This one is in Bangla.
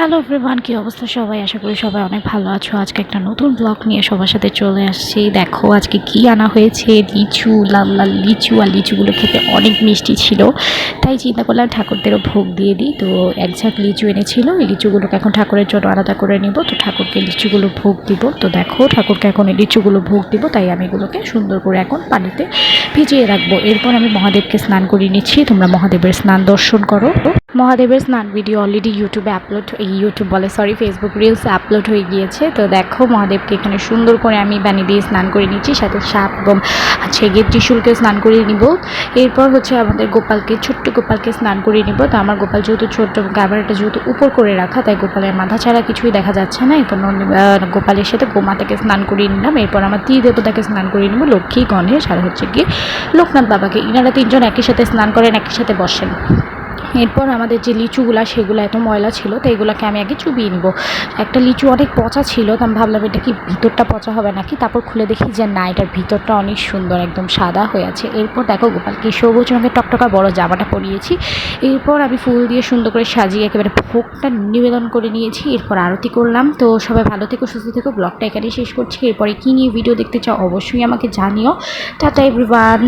হ্যালো এভরিওয়ান কী অবস্থা সবাই? আশা করি সবাই অনেক ভালো আছো। আজকে একটা নতুন ব্লগ নিয়ে সবার সাথে চলে আসছি। দেখো, আজকে কি আনা হয়েছে? লিচু, লাল লাল লিচু আর লিচুগুলো খেতে অনেক মিষ্টি ছিল। তাই চিন্তা করলাম ঠাকুরদেরও ভোগ দিয়ে দিই। তো এক ঝাঁক লিচু এনেছিল। এই লিচুগুলোকে এখন ঠাকুরের জন্য আলাদা করে নিব। তো ঠাকুরকে লিচুগুলো ভোগ দিব। তো দেখো, ঠাকুরকে এখন এই লিচুগুলো ভোগ দিব। তাই আমি এগুলোকে সুন্দর করে এখন পানিতে ভিজিয়ে রাখব। এরপর আমি মহাদেবকে স্নান করিয়ে নিচ্ছি। তোমরা মহাদেবের স্নান দর্শন করো। মহাদেবের স্নান ভিডিও অলরেডি ইউটিউবে আপলোড এই ইউটিউব বলে সরি ফেসবুক রিলসে আপলোড হয়ে গিয়েছে। তো দেখো, মহাদেবকে এখানে সুন্দর করে আমি বানিয়ে দিয়ে স্নান করে নিচ্ছি, সাথে সাপ এবং হচ্ছে গিয়ে ত্রিশুলকে স্নান করিয়ে নিব। এরপর হচ্ছে আমাদের গোপালকে, ছোট্ট গোপালকে স্নান করিয়ে নিব। তো আমার গোপাল যেহেতু ছোট্ট ক্যামেরাটা যেহেতু উপর করে রাখা, তাই গোপালের মাথা ছাড়া কিছুই দেখা যাচ্ছে না। এরপর গোপালের সাথে গোমাতাকে স্নান করিয়ে নিলাম। এরপর আমার তীর দেবতাকে স্নান করিয়ে নিব, লক্ষ্মী, গণেশ আর হচ্ছে গিয়ে লোকনাথ বাবাকে। ইনারা তিনজন একই সাথে স্নান করেন, একই সাথে বসেন। এরপর আমাদের যে লিচুগুলা, সেগুলো এত ময়লা ছিল, তো এগুলোকে আমি আগে চুবিয়ে নিব। একটা লিচু অনেক পচা ছিল, তো আমি ভাবলাম, এটা কি ভিতরটা পচা হবে নাকি? তারপর খুলে দেখি যে, না, এটার ভিতরটা অনেক সুন্দর, একদম সাদা হয়ে আছে। এরপর দেখো গোপালকে সবুজ রঙের টকটকা, বড় জামাটা পরিয়েছি। এরপর আমি ফুল দিয়ে সুন্দর করে সাজিয়ে একেবারে ভোগটা নিবেদন করে নিয়েছি। এরপর আরতি করলাম। তো সবাই ভালো থেকো, সুস্থ থেকো। ব্লগটা এখানেই শেষ করছি। এরপরে কী নিয়ে ভিডিও দেখতে চাও অবশ্যই আমাকে জানিও। Tata, everyone.